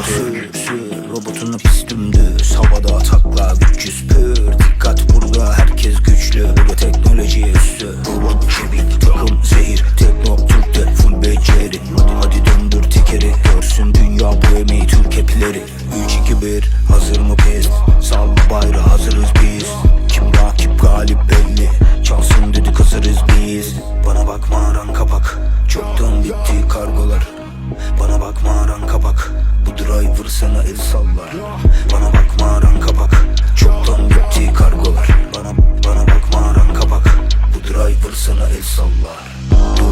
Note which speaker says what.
Speaker 1: parlar teknotür Sür sür robotunu pis dümdüz Havada takla 300 pür Dikkat burada herkes güçlü. Burada teknoloji üstü Robot çevik takım zehir. Tekno Türk'te full beceri. Hadi hadi döndür tekeri Görsün dünya bu emeği Türk epileri 3-2-1 hazır mı pist Salla bayrağı hazırız biz. Kim rakip galip belli. Çalsın dedik hazırız biz. Bana bakma aran kapak. Çoktan bitti kargolar sana el sallar Bana bakma aran kapak Çoktan bitti kargolar. Bana bana bakma aran kapak Bu driver sana el sallar